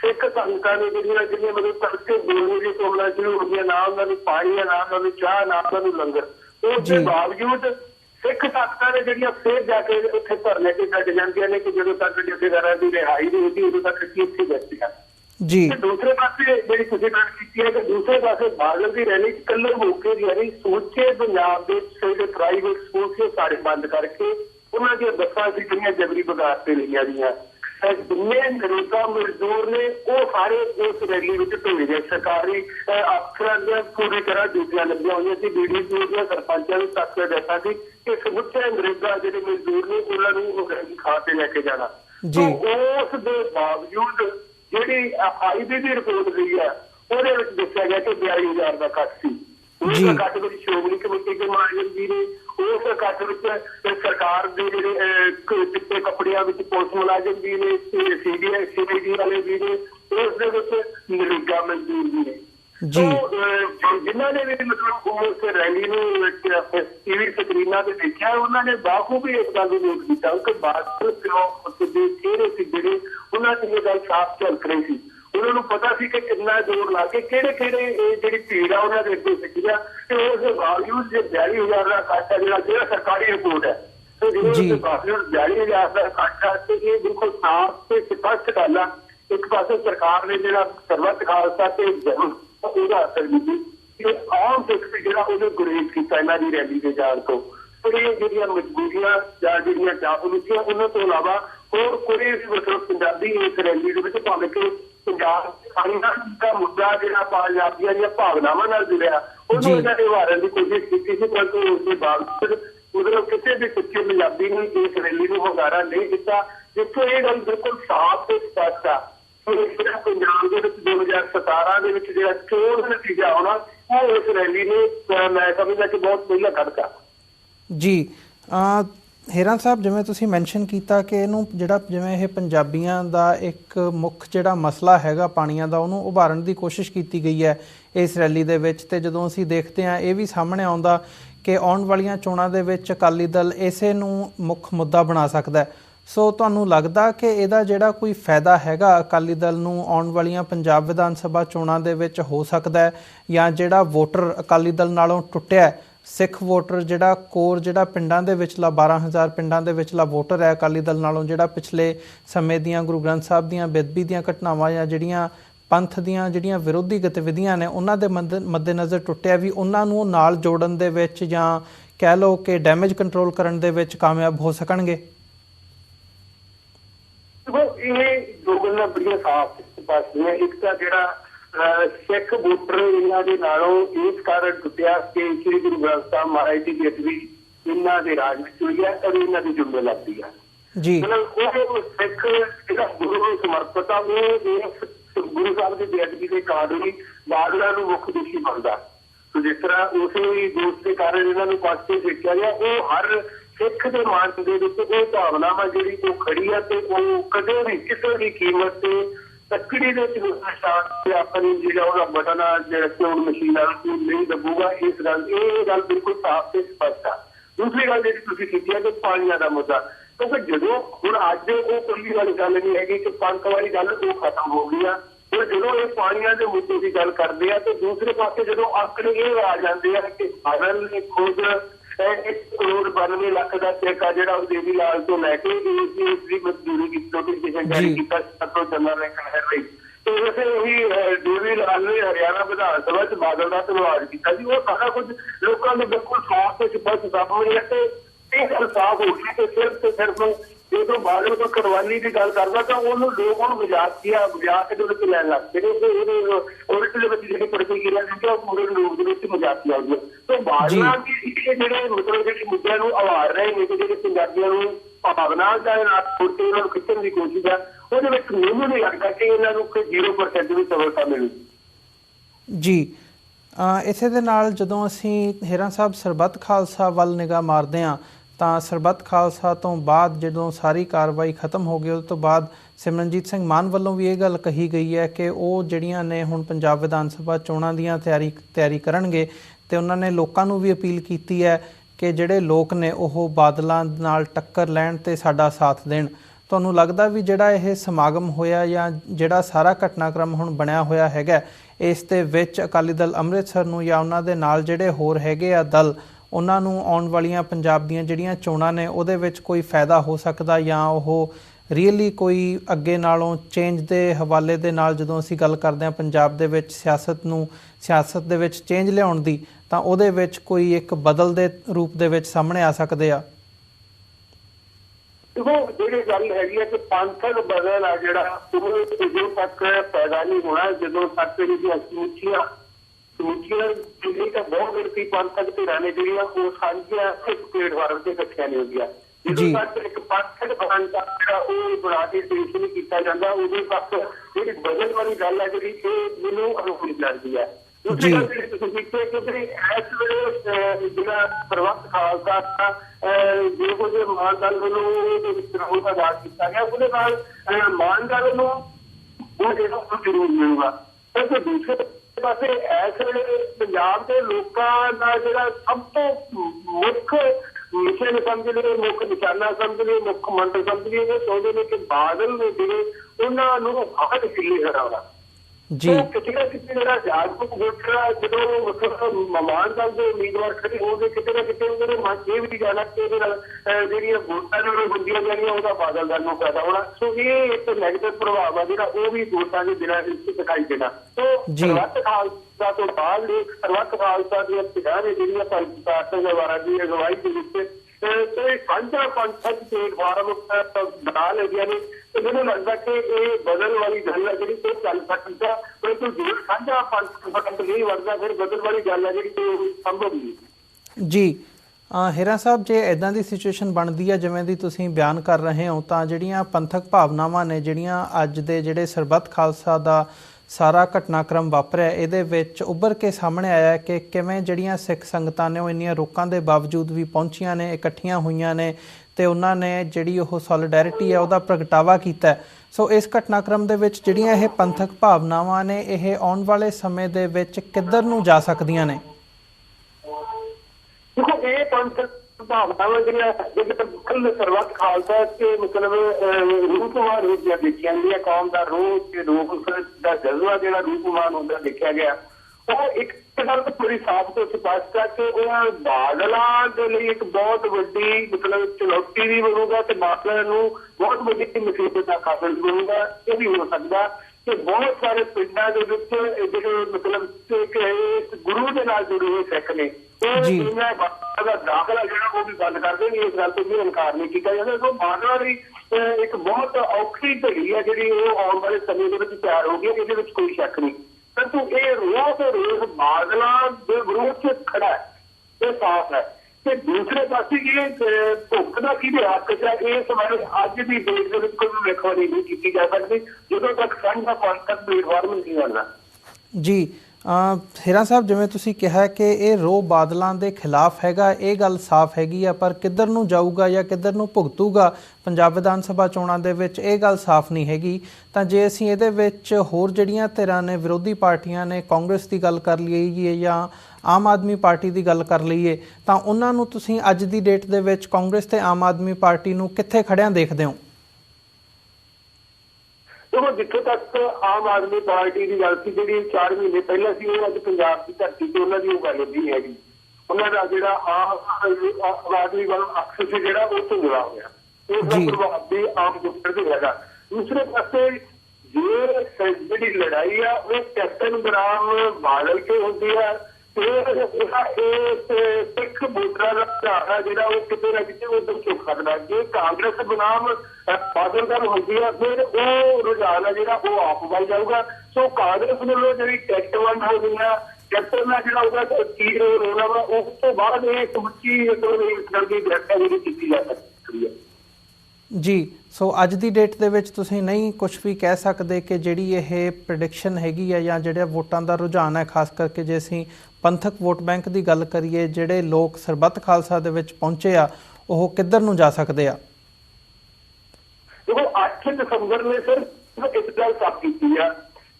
ਸਿੱਖ ਸੰਗਤਾਂ ਨੇ ਜਿਹੜੀਆਂ ਜਿਹੜੀਆਂ ਮਤਲਬ ਤੜਕੇ ਬੋਲਣੇ ਦੀ ਤੋੜਨਾ ਸ਼ੁਰੂ ਹੋ ਗਿਆ ਨਾ ਉਹਨਾਂ ਨੂੰ ਪਾਣੀ ਆ, ਨਾ ਉਹਨਾਂ ਨੂੰ ਚਾਹ ਨਾ ਉਹਨਾਂ ਨੂੰ ਲੰਗਰ। ਉਸ ਦੇ। ਬਾਵਜੂਦ ਸਿੱਖ ਸੰਗਤਾਂ ਨੇ ਜਿਹੜੀਆਂ ਫੇਰ ਜਾ ਕੇ ਉੱਥੇ ਧਰਨੇ ਤੇ ਛੱਡ ਜਾਂਦੀਆਂ ਨੇ ਕਿ ਜਦੋਂ ਤੱਕ ਜਥੇਦਾਰਾਂ ਦੀ ਰਿਹਾਈ ਨਹੀਂ ਹੁੰਦੀ ਉਦੋਂ ਤੱਕ ਅਸੀਂ ਇੱਥੇ ਬੈਠੇ ਹਾਂ। ਜੀ। ਤੇ ਦੂਸਰੇ ਪਾਸੇ ਜਿਹੜੀ ਤੁਸੀਂ ਗੱਲ ਕੀਤੀ ਹੈ ਕਿ ਦੂਸਰੇ ਪਾਸੇ ਬਾਦਲ ਦੀ ਰੈਲੀ ਚ ਕੱਲੇ ਮੌਕੇ ਦੀ ਯਾਨੀ ਸੋਚੇ ਪੰਜਾਬ ਦੇ ਜਿਹੜੇ ਪ੍ਰਾਈਵੇਟ ਸਕੂਲ ਸੀ ਸਾਰੇ ਬੰਦ ਕਰਕੇ ਉਹਨਾਂ ਦੀਆਂ ਬੱਸਾਂ ਸੀ ਜਿਹੜੀਆਂ ਜਬਰੀ ਬਗਾਰ ਤੇ ਲਈਆਂ ਗਈਆਂ ਜਿੰਨੇ ਨਰੇਗਾ ਮਜ਼ਦੂਰ ਨੇ ਉਹ ਸਾਰੇ ਉਸ ਰੈਲੀ ਵਿੱਚ ਭੇਜੇ ਗਏ ਸਰਕਾਰੀ ਅਫਸਰਾਂ ਦੀਆਂ ਪੂਰੀ ਤਰ੍ਹਾਂ ਡਿਊਟੀਆਂ ਲੱਗੀਆਂ ਹੋਈਆਂ ਸੀ ਬੀਡੀਪੀ ਦੀਆਂ ਸਰਪੰਚਾਂ ਨੂੰ ਤੱਕ ਦਿੱਤਾ ਸੀ ਕਿ ਸਮੁੱਚੇ ਨਰੇਗਾ ਜਿਹੜੇ ਮਜ਼ਦੂਰ ਨੇ ਉਹਨਾਂ ਨੂੰ ਉਹ ਖਾ ਕੇ ਲੈ ਕੇ ਜਾਣਾ ਜੀ। ਤਾਂ ਉਸ ਦੇ ਬਾਵਜੂਦ ਜਿਹੜੀ ਆਈਬੀ ਦੀ ਰਿਪੋਰਟ ਹੋਈ ਹੈ ਉਹਦੇ ਵਿੱਚ ਦੱਸਿਆ ਗਿਆ ਕਿ 42000 ਦਾ ਕੱਟ ਸੀ ਉਸ ਜੀ। ਕੱਟ ਵਿੱਚ ਸ਼੍ਰੋਮਣੀ ਕਮੇਟੀ ਦੇ ਮਾਜਨ ਜੀ ਨੇ ਉਸ ਕੱਟ ਵਿੱਚ ਤੇ ਸਰਕਾਰ ਦੇ ਜਿਹੜੇ ਚਿੱਟੇ ਕੱਪੜਿਆਂ ਵਿੱਚ ਪੁਲਿਸ ਮੁਲਾਜ਼ਮ ਵੀ ਨੇ ਸੀਬੀਆਈ ਸੀਬੀਡੀ ਵਾਲੇ ਵੀ ਨੇ ਉਸ ਦੇ ਵਿੱਚ ਨਰੇਗਾ ਮਜ਼ਦੂਰ ਵੀ ਨੇ ਜੀ। ਜਿਨ੍ਹਾਂ ਨੇ ਵੀ ਮਤਲਬ ਉਸ ਰੈਲੀ ਨੂੰ ਟੀਵੀ ਸਕਰੀਨਾਂ ਤੇ ਦੇਖਿਆ ਉਹਨਾਂ ਨੇ ਬਾਖੂਬੀ ਇਸ ਗੱਲ ਨੂੰ ਨੋਟ ਕੀਤਾ ਕਿ ਬਾਦਲ ਕਿਉਂ ਦੇ ਚਿਹਰੇ ਸੀ ਜਿਹੜੇ ਉਹਨਾਂ ਦੀ ਇਹ ਗੱਲ ਸਾਫ਼ ਝਲਕ ਰਹੀ ਸੀ ਉਹਨਾਂ ਨੂੰ ਪਤਾ ਸੀ ਕਿ ਕਿੰਨਾ ਜ਼ੋਰ ਲਾ ਕੇ ਕਿਹੜੇ ਕਿਹੜੇ ਇਹ ਜਿਹੜੀ ਭੀੜ ਆ ਉਹਨਾਂ ਦੇ ਅੱਗੇ ਸਿੱਖਿਆ ਤੇ ਉਸ ਦੇ ਬਾਵਜੂਦ ਜੇ 42000 ਦਾ ਕੱਟ ਜਿਹੜਾ ਜਿਹੜਾ ਸਰਕਾਰੀ ਰਿਪੋਰਟ ਹੈ ਤੇ ਜੀ। ਜਿਹਦੇ ਬਾਵਜੂਦ 42000 ਦਾ ਕੱਟ ਤੇ ਇਹ ਬਿਲਕੁਲ ਸਾਫ਼ ਤੇ ਸਪਸ਼ਟ ਗੱਲ ਆ ਇੱਕ ਪਾਸੇ ਸਰਕਾਰ ਨੇ ਜਿਹੜਾ ਸਰਬੱਤ ਖਾਲਸਾ ਤੇ ਜਨ ਉਹਦਾ ਅਸਰ ਵੀ ਸੀ ਇਹ ਆਮ ਸਿੱਖ ਜਿਹੜਾ ਉਹਨੇ ਗੁਰੇਜ਼ ਕੀਤਾ ਇਹਨਾਂ ਦੀ ਰੈਲੀ ਦੇ ਜਾਣ ਤੋਂ ਤੇ ਇਹ ਜਿਹੜੀਆਂ ਮਜਬੂਰੀਆਂ ਜਾਂ ਜਿਹੜੀਆਂ ਚਾਹੂਲੀਆਂ ਉਹਨਾਂ ਤੋਂ ਇਲਾਵਾ ਹੋਰ ਕੋਈ ਵੀ ਮਤਲਬ ਪੰਜਾਬੀ ਇਸ ਰੈਲੀ ਦੇ ਵਿੱਚ ਭਾਵੇਂ ਕਿ ਪੰਜਾਬ ਖਾਣਾ ਦਾ ਮੁੱਦਾ ਜਿਹੜਾ ਪੰਜਾਬੀਆਂ ਦੀਆਂ ਭਾਵਨਾਵਾਂ ਨਾਲ ਜੁੜਿਆ। ਉਹਨੂੰ ਇਹਨਾਂ ਨੇ ਵਾਰਨ ਦੀ ਕੋਸ਼ਿਸ਼ ਕੀਤੀ ਸੀ ਪਰੰਤੂ ਉਸ ਦੇ ਬਾਵਜੂਦ ਉਧਰੋਂ ਕਿਸੇ ਵੀ ਸੱਚੇ ਪੰਜਾਬੀ ਨੇ ਇਸ ਰੈਲੀ ਨੂੰ ਹੁੰਗਾਰਾ ਨਹੀਂ ਦਿੱਤਾ ਜਿੱਥੋਂ ਇਹ ਗੱਲ ਬਿਲਕੁਲ ਸਾਫ਼ ਤੇ ਸਪਸ਼ਟ ਆ ਕਿ ਜਿਹੜਾ ਪੰਜਾਬ ਦੇ ਵਿੱਚ 2017 ਦੇ ਵਿੱਚ ਜਿਹੜਾ ਚੋਣ ਦਾ ਨਤੀਜਾ ਆਉਣਾ ਉਹ ਇਸ ਰੈਲੀ ਨੇ ਮੈਂ ਸਮਝਦਾ ਕਿ ਬਹੁਤ ਪਹਿਲਾਂ ਕੱਢਤਾ ਜੀ ਅ ਹੇਰਾ ਸਾਹਿਬ ਜਿਵੇਂ ਤੁਸੀਂ ਮੈਂਸ਼ਨ ਕੀਤਾ ਕਿ ਇਹਨੂੰ ਜਿਹੜਾ ਜਿਵੇਂ ਇਹ ਪੰਜਾਬੀਆਂ ਦਾ ਇੱਕ ਮੁੱਖ ਜਿਹੜਾ ਮਸਲਾ ਹੈਗਾ ਪਾਣੀਆਂ ਦਾ ਉਹਨੂੰ ਉਭਾਰਨ ਦੀ ਕੋਸ਼ਿਸ਼ ਕੀਤੀ ਗਈ ਹੈ ਇਸ ਰੈਲੀ ਦੇ ਵਿੱਚ। ਤੇ ਜਦੋਂ ਅਸੀਂ ਦੇਖਦੇ ਹਾਂ ਇਹ ਵੀ ਸਾਹਮਣੇ ਆਉਂਦਾ ਕਿ ਆਉਣ ਵਾਲੀਆਂ ਚੋਣਾਂ ਦੇ ਵਿੱਚ ਅਕਾਲੀ ਦਲ ਇਸੇ ਨੂੰ ਮੁੱਖ ਮੁੱਦਾ ਬਣਾ ਸਕਦਾ ਹੈ। ਸੋ ਤੁਹਾਨੂੰ ਲੱਗਦਾ ਕਿ ਇਹਦਾ ਜਿਹੜਾ ਕੋਈ ਫਾਇਦਾ ਹੈਗਾ ਅਕਾਲੀ ਦਲ ਨੂੰ ਆਉਣ ਵਾਲੀਆਂ ਪੰਜਾਬ ਵਿਧਾਨ ਸਭਾ ਚੋਣਾਂ ਦੇ ਵਿੱਚ ਹੋ ਸਕਦਾ ਹੈ ਜਾਂ ਜਿਹੜਾ ਵੋਟਰ ਅਕਾਲੀ ਦਲ ਨਾਲੋਂ ਟੁੱਟਿਆ ਹੈ, ਸਿੱਖ ਵੋਟਰ ਜਿਹੜਾ ਕੋਰ ਜਿਹੜਾ ਪਿੰਡਾਂ ਦੇ ਵਿਚਲਾ 12000 ਪਿੰਡਾਂ ਦੇ ਵਿਚਲਾ ਵੋਟਰ ਹੈ, ਅਕਾਲੀ ਦਲ ਨਾਲੋਂ ਜਿਹੜਾ ਪਿਛਲੇ ਸਮੇਂ ਦੀਆਂ ਗੁਰੂ ਗ੍ਰੰਥ ਸਾਹਿਬ ਦੀਆਂ ਬੇਦਬੀ ਦੀਆਂ ਘਟਨਾਵਾਂ ਜਾਂ ਜਿਹੜੀਆਂ ਪੰਥ ਦੀਆਂ ਜਿਹੜੀਆਂ ਵਿਰੋਧੀ ਗਤੀਵਿਧੀਆਂ ਨੇ, ਉਹਨਾਂ ਦੇ ਮੱਦੇ- ਮੱਦੇਨਜ਼ਰ ਟੁੱਟਿਆ ਵੀ ਉਹਨਾਂ ਨੂੰ ਨਾਲ ਜੋੜਨ ਦੇ ਵਿੱਚ ਜਾਂ ਕਹਿ ਲਓ ਕਿ ਡੈਮੇਜ ਕੰਟਰੋਲ ਕਰਨ ਦੇ ਵਿੱਚ ਕਾਮਯਾਬ ਹੋ ਸਕਣਗੇ? ਦੇਖੋ, ਇਹ ਦੋ ਗੱਲਾਂ ਬੜੀਆਂ ਸਾਫ਼ ਪਾਸੀਆਂ ਇੱਕ ਤਾਂ ਜਿਹੜਾ ਸਿੱਖ ਵੋਟਰ ਇਹਨਾਂ ਦੇ ਨਾਲੋਂ ਇਸ ਕਾਰਨ ਟੁੱਟਿਆ ਕਿ ਸ੍ਰੀ ਗੁਰੂ ਗ੍ਰੰਥ ਸਾਹਿਬ ਮਹਾਰਾਜ ਦੀ ਬੇਦਬੀ ਇਹਨਾਂ ਦੇ ਰਾਜ ਵਿੱਚ ਹੋਈ ਹੈ ਔਰ ਇਹਨਾਂ ਦੀ ਜੁਰਮ ਲੱਗਦੀ ਹੈ। ਜੀ। ਮਤਲਬ ਉਹ ਸਿੱਖ ਜਿਹੜਾ ਗੁਰੂ ਨੂੰ ਸਮਰਪਿਤ ਆ ਉਹ ਇਸ ਗੁਰੂ ਸਾਹਿਬ ਦੀ ਬੇਅਦਬੀ ਦੇ ਕਾਰਨ ਹੀ ਬਾਦਲਾਂ ਨੂੰ ਮੁੱਖ ਦੋਸ਼ੀ ਬਣਦਾ। ਸੋ ਜਿਸ ਤਰ੍ਹਾਂ ਉਸੇ ਹੀ ਦੋਸ਼ ਦੇ ਕਾਰਨ ਇਹਨਾਂ ਨੂੰ ਪਾਸੇ ਦੇਖਿਆ ਗਿਆ ਉਹ ਹਰ ਸਿੱਖ ਦੇ ਮਨ ਦੇ ਵਿੱਚ ਉਹ ਭਾਵਨਾ ਵਾ ਜਿਹੜੀ ਉਹ ਖੜੀ ਆ ਤੇ ਉਹ ਕਦੇ ਵੀ ਕਿਸੇ ਵੀ ਕੀਮਤ ਤੇ ਤੱਕੜੀ ਦੇ ਵਿੱਚ ਨਿਸ਼ਾਨ ਆਪਣੀ ਜਿਹੜਾ ਉਹਦਾ ਬਟਨ ਆ, ਜਿਹੜਾ ਚੋਣ ਮਸ਼ੀਨ ਨਾਲ ਉਹ ਨਹੀਂ ਦਬੂਗਾ। ਇਸ ਗੱਲ ਇਹ ਗੱਲ ਬਿਲਕੁਲ ਸਾਫ਼ ਤੇ ਸਪਸ਼ਟ ਆ। ਦੂਸਰੀ ਗੱਲ ਜਿਹੜੀ ਤੁਸੀਂ ਕੀਤੀ ਹੈ ਕਿ ਪਾਣੀਆਂ ਦਾ ਮੁੱਦਾ। ਕਿਉਂਕਿ ਜਦੋਂ ਹੁਣ ਅੱਜ ਉਹ ਕੋਈ ਵਾਲੀ ਗੱਲ ਨਹੀਂ ਹੈਗੀ ਕਿ ਪੰਕ ਵਾਲੀ ਗੱਲ ਉਹ ਖਤਮ ਹੋ ਗਈ ਆ। ਹੁਣ ਜਦੋਂ ਇਹ ਪਾਣੀਆਂ ਦੇ ਮੁੱਦੇ ਦੀ ਗੱਲ ਕਰਦੇ ਆ, ਤੇ ਦੂਸਰੇ ਪਾਸੇ ਜਦੋਂ ਆਕੜੇ ਇਹ ਆ ਜਾਂਦੇ ਆ ਕਿ ਫਸਲ ਨੇ ਖੁਦ ਇਹ ਇੱਕ ਕਰੋੜ 92 ਲੱਖ ਦਾ ਆ ਜਿਹੜਾ ਉਹ ਦੇਵੀ ਲਾਲ ਤੋਂ ਲੈ ਕੇ ਇਸ ਦੀ ਇਸ ਦੀ ਮਜ਼ਦੂਰੀ ਦੀ ਨੋਟੀਫਿਕੇਸ਼ਨ ਜਾਰੀ। ਕੀਤਾ ਸਤੋ ਚੰਦਰ ਨੇ ਕਹਿ ਰਹੀ ਤੇ ਵੈਸੇ ਉਹੀ ਦੇਵੀ ਲਾਲ ਨੇ ਹਰਿਆਣਾ ਵਿਧਾਨ ਸਭਾ ਚ ਬਾਦਲ ਦਾ ਧੰਨਵਾਦ ਕੀਤਾ ਜੀ ਉਹ ਸਾਰਾ ਕੁਝ ਲੋਕਾਂ ਨੂੰ ਬਿਲਕੁਲ ਸਾਫ਼ ਤੇ ਸਪਸ਼ਟ ਸਾਹਮਣੇ ਹੈ ਤੇ ਇਹ ਸਾਫ਼ ਹੋ ਗਈ ਕਿ ਸਿਰਫ ਤੇ ਸਿਰਫ ਜਦੋਂ ਬਾਦਲ ਕੋਈ ਕਰਵਾਨੀ ਦੀ ਗੱਲ ਕਰਦਾ ਤਾਂ ਉਹਨੂੰ ਲੋਕ ਹੁਣ ਮਜ਼ਾਕ ਕੀਆ ਮਜ਼ਾਕ ਦੇ ਵਿੱਚ ਲੈਣ ਲੱਗ ਪਏ ਤੇ ਉਹਦੇ ਉਹਦੇ ਦੇ ਵਿੱਚ ਜਿਹੜੀ ਪ੍ਰਤੀਕਿਰਿਆ ਦਿੱਤੀ ਉਹ ਪੂਰੇ ਲੋਕ ਦੇ ਵਿੱਚ ਮਜ਼ਾਕ ਕੀਆ ਗਿਆ ਤੇ ਬਾਦਲਾਂ ਦੀ ਜਿਹੜੇ ਮਤਲਬ ਜਿਹੜੇ ਮੁੱਦਿਆਂ ਨੂੰ ਆਵਾਰ ਰਹੇ ਨੇ ਜਿਹੜੇ ਪੰਜਾਬੀਆਂ ਨੂੰ ਭਾਵਨਾ ਦਾ ਨਾਲ ਛੋੜ ਕੇ ਉਹਨਾਂ ਨੂੰ ਖਿੱਚਣ ਦੀ ਕੋਸ਼ਿਸ਼ ਆ ਉਹਦੇ ਵਿੱਚ ਮੈਨੂੰ ਨਹੀਂ ਲੱਗਦਾ ਕਿ ਇਹਨਾਂ ਨੂੰ ਕੋਈ 0% ਵੀ ਸਫਲਤਾ ਮਿਲੂਗੀ। ਜੀ। ਇਸੇ ਦੇ ਨਾਲ ਜਦੋਂ ਅਸੀਂ ਹੇਰਾਂ ਸਾਹਿਬ ਸਰਬੱਤ ਖਾਲਸਾ ਵੱਲ ਨਿਗਾਹ ਮਾਰਦੇ ਹਾਂ ਤਾਂ ਸਰਬੱਤ ਖਾਲਸਾ ਤੋਂ ਬਾਅਦ ਜਦੋਂ ਸਾਰੀ ਕਾਰਵਾਈ ਖਤਮ ਹੋ ਗਈ ਉਸ ਤੋਂ ਬਾਅਦ ਸਿਮਰਨਜੀਤ ਸਿੰਘ ਮਾਨ ਵੱਲੋਂ ਵੀ ਇਹ ਗੱਲ ਕਹੀ ਗਈ ਹੈ ਕਿ ਉਹ ਜਿਹੜੀਆਂ ਨੇ ਹੁਣ ਪੰਜਾਬ ਵਿਧਾਨ ਸਭਾ ਚੋਣਾਂ ਦੀਆਂ ਤਿਆਰੀ ਤਿਆਰੀ ਕਰਨਗੇ ਤੇ ਉਹਨਾਂ ਨੇ ਲੋਕਾਂ ਨੂੰ ਵੀ ਅਪੀਲ ਕੀਤੀ ਹੈ ਕਿ ਜਿਹੜੇ ਲੋਕ ਨੇ ਉਹ ਬਾਦਲਾਂ ਨਾਲ ਟੱਕਰ ਲੈਣ ਤੇ ਸਾਡਾ ਸਾਥ ਦੇਣ। ਤੁਹਾਨੂੰ ਲੱਗਦਾ ਵੀ ਜਿਹੜਾ ਇਹ ਸਮਾਗਮ ਹੋਇਆ ਜਾਂ ਜਿਹੜਾ ਸਾਰਾ ਘਟਨਾਕ੍ਰਮ ਹੁਣ ਬਣਿਆ ਹੋਇਆ ਹੈਗਾ, ਇਸ ਦੇ ਵਿੱਚ ਅਕਾਲੀ ਦਲ ਅੰਮ੍ਰਿਤਸਰ ਨੂੰ ਜਾਂ ਉਹਨਾਂ ਦੇ ਨਾਲ ਜਿਹੜੇ ਹੋਰ ਹੈਗੇ ਆ ਦਲ ਉਹਨਾਂ ਨੂੰ ਆਉਣ ਵਾਲੀਆਂ ਪੰਜਾਬ ਦੀਆਂ ਜਿਹੜੀਆਂ ਚੋਣਾਂ ਨੇ, ਉਹਦੇ ਵਿੱਚ ਕੋਈ ਫਾਇਦਾ ਹੋ ਸਕਦਾ ਜਾਂ ਉਹ ਰੀਅਲੀ ਕੋਈ ਅੱਗੇ ਨਾਲੋਂ ਚੇਂਜ ਦੇ ਹਵਾਲੇ ਦੇ ਨਾਲ ਜਦੋਂ ਅਸੀਂ ਗੱਲ ਕਰਦੇ ਹਾਂ ਪੰਜਾਬ ਦੇ ਵਿੱਚ ਸਿਆਸਤ ਨੂੰ, ਸਿਆਸਤ ਦੇ ਵਿੱਚ ਚੇਂਜ ਲਿਆਉਣ ਦੀ, ਤਾਂ ਉਹਦੇ ਵਿੱਚ ਕੋਈ ਇੱਕ ਬਦਲ ਦੇ ਰੂਪ ਦੇ ਵਿੱਚ ਸਾਹਮਣੇ ਆ ਸਕਦੇ ਆ? ਦੇਖੋ, ਜਿਹੜੀ ਗੱਲ ਹੈਗੀ ਹੈ ਕਿ ਪੰਥਕ ਬਦਲ ਆ ਜਿਹੜਾ ਉਹ ਜਦੋਂ ਤੱਕ ਪੈਦਾ ਨਹੀਂ ਹੋਣਾ, ਜਦੋਂ ਤੱਕ ਜਿਹੜੀਆਂ ਸਮੁੱਚੀਆਂ ਸਮੁੱਚੀਆਂ ਜਿਹੜੀ ਤਾਂ ਬਹੁਤ ਗਿਣਤੀ ਪੰਥਕ ਧਿਰਾਂ ਨੇ ਜਿਹੜੀਆਂ ਉਹ ਸਾਂਝੀਆਂ ਇੱਕ ਪਲੇਟਫਾਰਮ ਤੇ ਇਕੱਠੀਆਂ ਨਹੀਂ ਹੁੰਦੀਆਂ। ਜਦੋਂ ਤੱਕ ਇੱਕ ਪੰਥਕ ਬਹਾਨਾ ਜਿਹੜਾ ਉਹ ਬਣਾ ਕੇ ਪੇਸ਼ ਨਹੀਂ ਕੀਤਾ ਜਾਂਦਾ ਉਦੋਂ ਤੱਕ ਜਿਹੜੀ ਬਦਲ ਵਾਲੀ ਗੱਲ ਹੈ ਜਿਹੜੀ ਇਹ ਮੈਨੂੰ ਅਨੁਕੂਲ ਲੱਗਦੀ ਹੈ ਜੀ। ਤੁਸੀਂ ਦੇਖਿਆ ਕਿ ਜਿਹੜੀ ਇਸ ਵੇਲੇ ਜਿਹੜਾ ਪ੍ਰਵਕਤ ਖਾਲਸਾ ਦਾ ਜੋ ਕੁਝ ਮਾਨਦਲ ਵੱਲੋਂ ਉਹਦੇ ਵਿੱਚ ਰੋਲ ਦਾ ਕੀਤਾ ਗਿਆ ਉਹਦੇ ਨਾਲ ਮਾਨਦਲ ਨੂੰ ਉਹ ਜਿਹੜਾ ਉਹ ਜ਼ਰੂਰ ਮਿਲੂਗਾ ਜੇ ਦੂਸਰੇ ਪਾਸੇ ਇਸ ਵੇਲੇ ਪੰਜਾਬ ਦੇ ਲੋਕਾਂ ਦਾ ਜਿਹੜਾ ਸਭ ਤੋਂ ਮੁੱਖ ਮਿਸ਼ਨ ਸਮਝ ਲਈਏ ਮੁੱਖ ਨਿਸ਼ਾਨਾ ਸਮਝ ਲਈਏ ਮੁੱਖ ਮੰਤਰ ਸਮਝ ਲਈਏ ਇਹ ਚਾਹੁੰਦੇ ਨੇ ਕਿ ਬਾਦਲ ਨੇ ਜਿਹੜੇ ਉਹਨਾਂ ਨੂੰ ਹੱਥ ਕਿੱਲੇ ਹਰਾਉਣਾ ਜੀ। ਕਿਤੇ ਨਾ ਕਿਤੇ ਜਿਹੜਾ ਜਾਗਰੂਕ ਵੋਟਰ ਜਦੋਂ ਮਤਲਬ ਮਮਾਨ ਦਲ ਦੇ ਉਮੀਦਵਾਰ ਖੜੇ ਹੋਣਗੇ ਕਿਤੇ ਨਾ ਕਿਤੇ ਉਹਨਾਂ ਦੇ ਮਨ ਇਹ ਵੀ ਜਾਣਾ ਕਿ ਇਹਦੇ ਨਾਲ ਜਿਹੜੀਆਂ ਵੋਟਾਂ ਨੇ ਉਹ ਹੁੰਦੀਆਂ ਜਾਣੀਆਂ ਉਹਦਾ ਬਾਦਲ ਦਲ ਨੂੰ ਫਾਇਦਾ ਹੋਣਾ। ਸੋ ਇਹ ਇੱਕ ਨੈਗੇਟਿਵ ਪ੍ਰਭਾਵ ਆ ਜਿਹੜਾ ਉਹ ਵੀ ਵੋਟਾਂ ਦੇ ਵਿੱਚ ਦਿਖਾਈ ਦੇਣਾ। ਸੋ ਜੀ। ਸਰਬੱਤ ਖਾਲਸਾ ਤੋਂ ਬਾਅਦ ਇੱਕ ਸਰਬੱਤ ਖਾਲਸਾ ਦੀਆਂ ਪਿਛਾਂ ਨੇ ਜਿਹੜੀਆਂ ਪੰਚਾਇਤਾਂ ਸਿੰਘ ਵਾਰਾਂ ਦੀ ਅਗਵਾਈ ਦੇ ਵਿੱਚ ਤੇ ਸਾਂਝਾ ਪੰਥਕ ਪਲੇਟਫਾਰਮ ਬਣਾ ਲਈਆਂ ਨੇ। ਤੇ ਮੈਨੂੰ ਲੱਗਦਾ ਕਿ ਇਹ ਬਦਲ ਵਾਲੀ ਗੱਲ ਹੈ ਜਿਹੜੀ ਉਹ ਚੱਲ ਸਕਦੀ ਹੈ। ਜੇ ਸਾਂਝਾ ਪੰਥਕ ਨਹੀਂ ਵਰਦਾ ਫਿਰ ਬਦਲ ਵਾਲੀ ਗੱਲ ਹੈ ਜਿਹੜੀ ਉਹ ਸੰਭਵ ਨਹੀਂ ਜੀ ਅ, ਸਾਹਿਬ ਜੇ ਇਦਾਂ ਦੀ ਸਿਚੁਏਸ਼ਨ ਬਣਦੀ ਹੈ ਜਿਵੇਂ ਦੀ ਤੁਸੀਂ ਬਿਆਨ ਕਰ ਰਹੇ ਹੋ ਤਾਂ ਜਿਹੜੀਆਂ ਪੰਥਕ ਭਾਵਨਾਵਾਂ ਨੇ ਜਿਹੜੀਆਂ ਅੱਜ ਦੇ ਜਿਹੜੇ ਸਰਬੱਤ ਖਾਲਸਾ ਦਾ ਸਾਰਾ ਘਟਨਾਕ੍ਰਮ ਵਾਪਰਿਆ ਇਹਦੇ ਵਿੱਚ ਉੱਭਰ ਕੇ ਸਾਹਮਣੇ ਆਇਆ ਕਿ ਕਿਵੇਂ ਜਿਹੜੀਆਂ ਸਿੱਖ ਸੰਗਤਾਂ ਨੇ ਉਹ ਇੰਨੀਆਂ ਰੋਕਾਂ ਦੇ ਬਾਵਜੂਦ ਵੀ ਪਹੁੰਚੀਆਂ ਨੇ ਇਕੱਠੀਆਂ ਹੋਈਆਂ ਨੇ ਤੇ ਉਹਨਾਂ ਨੇ ਜਿਹੜੀ ਉਹ ਸੋਲੀਡੈਰਿਟੀ ਹੈ ਉਹਦਾ ਪ੍ਰਗਟਾਵਾ ਕੀਤਾ ਸੋ ਇਸ ਘਟਨਾਕ੍ਰਮ ਦੇ ਵਿੱਚ ਜਿਹੜੀਆਂ ਇਹ ਪੰਥਕ ਭਾਵਨਾਵਾਂ ਨੇ ਇਹ ਆਉਣ ਵਾਲੇ ਸਮੇਂ ਦੇ ਵਿੱਚ ਕਿੱਧਰ ਨੂੰ ਜਾ ਸਕਦੀਆਂ ਨੇ? ਦੇਖੋ ਇਹ ਪੰਥਕ ਭਾਵਨਾਵਾਂ ਜਿਹੜੀਆਂ ਜਿਹੜੇ ਸਰਵਤ ਖਾਲਸਾ ਤੇ ਮਤਲਬ ਅਹ, ਰੂਪਮਾਨ ਰੂਪੀਆਂ ਦੇਖੀਆਂ ਗਈਆਂ ਕੌਮ ਦਾ ਰੂਹ ਤੇ ਰੂਪ ਦਾ ਜਜ਼ਬਾ ਜਿਹੜਾ ਰੂਪਮਾਨ ਹੁੰਦਾ ਦੇਖਿਆ ਗਿਆ ਉਹ ਇੱਕ ਗੱਲ ਤਾਂ ਪੂਰੀ ਸਾਫ਼ ਤੇ ਸਪਸ਼ਟ ਹੈ ਕਿ ਉਹ ਬਾਦਲਾਂ ਦੇ ਲਈ ਇੱਕ ਬਹੁਤ ਵੱਡੀ ਮਤਲਬ ਚੁਣੌਤੀ ਵੀ ਬਣੂਗਾ ਤੇ ਬਾਦਲਾਂ ਨੂੰ ਬਹੁਤ ਵੱਡੀ ਮੁਸੀਬਤ ਦਾ ਕਾਬਲ ਬਣੂਗਾ ਇਹ ਵੀ ਹੋ ਸਕਦਾ ਕਿ ਬਹੁਤ ਸਾਰੇ ਪਿੰਡਾਂ ਦੇ ਵਿੱਚ ਜਿਹੜੇ ਮਤਲਬ ਕਿ ਗੁਰੂ ਦੇ ਨਾਲ ਜੁੜੇ ਹੋਏ ਸਿੱਖ ਨੇ ਉਹ ਜੀ। ਇਹਨਾਂ ਬਾਦਲਾਂ ਦਾ ਦਾਖਲਾ ਜਿਹੜਾ ਉਹ ਵੀ ਬੰਦ ਕਰ ਦੇਣਗੇ ਇਸ ਗੱਲ ਤੋਂ ਵੀ ਇਨਕਾਰ ਨਹੀਂ ਕੀਤਾ ਜਾਂਦਾ ਸੋ ਬਾਦਲਾਂ ਦੀ ਇੱਕ ਬਹੁਤ ਔਖੀ ਘੜੀ ਹੈ ਜਿਹੜੀ ਉਹ ਆਉਣ ਵਾਲੇ ਸਮੇਂ ਦੇ ਵਿੱਚ ਤਿਆਰ ਹੋ ਗਈ ਹੈ, ਇਹਦੇ ਵਿੱਚ ਕੋਈ ਸ਼ੱਕ ਨਹੀਂ ਪਰੰਤੂ ਇਹ ਰੋਹ ਤੇ ਰੋਹ ਬਾਦਲਾਂ ਦੇ ਵਿਰੋਧ 'ਚ ਖੜਾ ਹੈ। ਇਹ ਸਾਫ਼ ਹੈ ਤੇ ਦੂਸਰੇ ਪਾਸੇ ਇਹ ਭੁੱਖ ਦਾ ਕਿਹਦੇ ਹੱਕ 'ਚ ਹੈ? ਇਸ ਬਾਰੇ ਅੱਜ ਦੀ ਡੇਟ ਦੇ ਵਿੱਚ ਕੋਈ ਲਿਖਵਾਈ ਨਹੀਂ ਕੀਤੀ ਜਾ ਸਕਦੀ। ਜਦੋਂ ਤੱਕ ਸੰਘ ਦਾ ਕਾਨਸੈਪਟ ਰਿਫਾਰਮ ਨਹੀਂ ਆਉਂਦਾ ਜੀ ਹੇਰਾ ਸਾਹਿਬ, ਜਿਵੇਂ ਤੁਸੀਂ ਕਿਹਾ ਕਿ ਇਹ ਰੋ ਬਾਦਲਾਂ ਦੇ ਖਿਲਾਫ ਹੈਗਾ, ਇਹ ਗੱਲ ਸਾਫ਼ ਹੈਗੀ ਆ, ਪਰ ਕਿੱਧਰ ਨੂੰ ਜਾਊਗਾ ਜਾਂ ਕਿੱਧਰ ਨੂੰ ਭੁਗਤੂਗਾ ਪੰਜਾਬ ਵਿਧਾਨ ਸਭਾ ਚੋਣਾਂ ਦੇ ਵਿੱਚ, ਇਹ ਗੱਲ ਸਾਫ਼ ਨਹੀਂ ਹੈਗੀ। ਤਾਂ ਜੇ ਅਸੀਂ ਇਹਦੇ ਵਿੱਚ ਹੋਰ ਜਿਹੜੀਆਂ ਧਿਰਾਂ ਨੇ, ਵਿਰੋਧੀ ਪਾਰਟੀਆਂ ਨੇ, ਕਾਂਗਰਸ ਦੀ ਗੱਲ ਕਰ ਲਈਏ ਜਾਂ ਆਮ ਆਦਮੀ ਪਾਰਟੀ ਦੀ ਗੱਲ ਕਰ ਲਈਏ, ਤਾਂ ਉਹਨਾਂ ਨੂੰ ਤੁਸੀਂ ਅੱਜ ਦੀ ਡੇਟ ਦੇ ਵਿੱਚ ਕਾਂਗਰਸ ਤੇ ਆਮ ਆਦਮੀ ਪਾਰਟੀ ਨੂੰ ਕਿੱਥੇ ਖੜਿਆਂ ਦੇਖਦੇ ਹੋ? ਦੇਖੋ ਜਿੱਥੇ ਤੱਕ ਆਮ ਆਦਮੀ ਪਾਰਟੀ ਦੀ ਗੱਲ ਸੀ ਜਿਹੜੀ 4 ਮਹੀਨੇ ਪਹਿਲਾਂ ਸੀ ਉਹ ਅੱਜ ਪੰਜਾਬ ਦੀ ਧਰਤੀ ਤੇ ਉਹਨਾਂ ਦੀ ਉਹ ਗੱਲ ਨਹੀਂ ਹੈਗੀ। ਉਹਨਾਂ ਦਾ ਜਿਹੜਾ ਆਮ ਆਦਮੀ ਵੱਲ ਅਕਸ ਸੀ ਜਿਹੜਾ ਉਹ ਤੋਂ ਜੁੜਾ ਹੋਇਆ ਦਾ ਜੀ। ਪ੍ਰਭਾਵ ਵੀ ਆਮ ਗੁੱਟਰ ਤੇ ਹੈਗਾ। ਦੂਸਰੇ ਪਾਸੇ ਜੇ ਜਿਹੜੀ ਲੜਾਈ ਆ ਉਹ ਕੈਪਟਨ ਬਰਾਮ ਬਾਦਲ ਕੇ ਹੁੰਦੀ ਆ ਸਿੱਖ ਵੋਟਰਾਂ ਦਾ ਧਾਰਾ ਜਿਹੜਾ ਉਹ ਕਿਤੇ ਨਾ ਕਿਤੇ ਉਹ ਤੋਂ ਸਕਦਾ ਜੇ ਕਾਂਗਰਸ ਬਨਾਮ ਬਾਦਲ ਦਾ ਹੁੰਦੀ ਆ ਫਿਰ ਉਹ ਰੁਝਾਨ ਆ ਜਿਹੜਾ ਉਹ ਆਪ ਵੱਲ ਜਾਊਗਾ ਸੋ ਕਾਂਗਰਸ ਵੱਲੋਂ ਜਿਹੜੀ ਟੈਕਟ ਵੰਡ ਹੋ ਗਈ ਆ ਕੈਪਟਨ ਦਾ ਜਿਹੜਾ ਉਹਦਾ ਕੀ ਰੋਲ ਹੋਣਾ ਵਾ ਉਸ ਤੋਂ ਬਾਅਦ ਇਹ ਸਮੁੱਚੀ ਮਤਲਬ ਇਸ ਗੱਲ ਦੀ ਵਿਆਖਿਆ ਜਿਹੜੀ ਕੀਤੀ ਜਾ ਸਕਦੀ ਹੈ ਜੀ ਸੋ ਅੱਜ ਦੀ ਡੇਟ ਦੇ ਵਿੱਚ ਤੁਸੀਂ ਨਹੀਂ ਕੁਝ ਵੀ ਕਹਿ ਸਕਦੇ ਕਿ ਜਿਹੜੀ ਇਹ ਪ੍ਰੈਡਿਕਸ਼ਨ ਹੈਗੀ ਹੈ ਜਾਂ ਜਿਹੜਾ ਵੋਟਾਂ ਦਾ ਰੁਝਾਨ ਹੈ ਖਾਸ ਕਰਕੇ ਜੇ ਅਸੀਂ ਪੰਥਕ ਵੋਟ ਬੈਂਕ ਦੀ ਗੱਲ ਕਰੀਏ, ਜਿਹੜੇ ਲੋਕ ਸਰਬੱਤ ਖਾਲਸਾ ਦੇ ਵਿੱਚ ਪਹੁੰਚੇ ਆ, ਉਹ ਕਿੱਧਰ ਨੂੰ ਜਾ ਸਕਦੇ ਆ? ਦੇਖੋ 8 ਦਸੰਬਰ ਨੇ ਸਿਰਫ ਇੱਕ ਗੱਲ ਸਾਫ਼ ਕੀਤੀ ਆ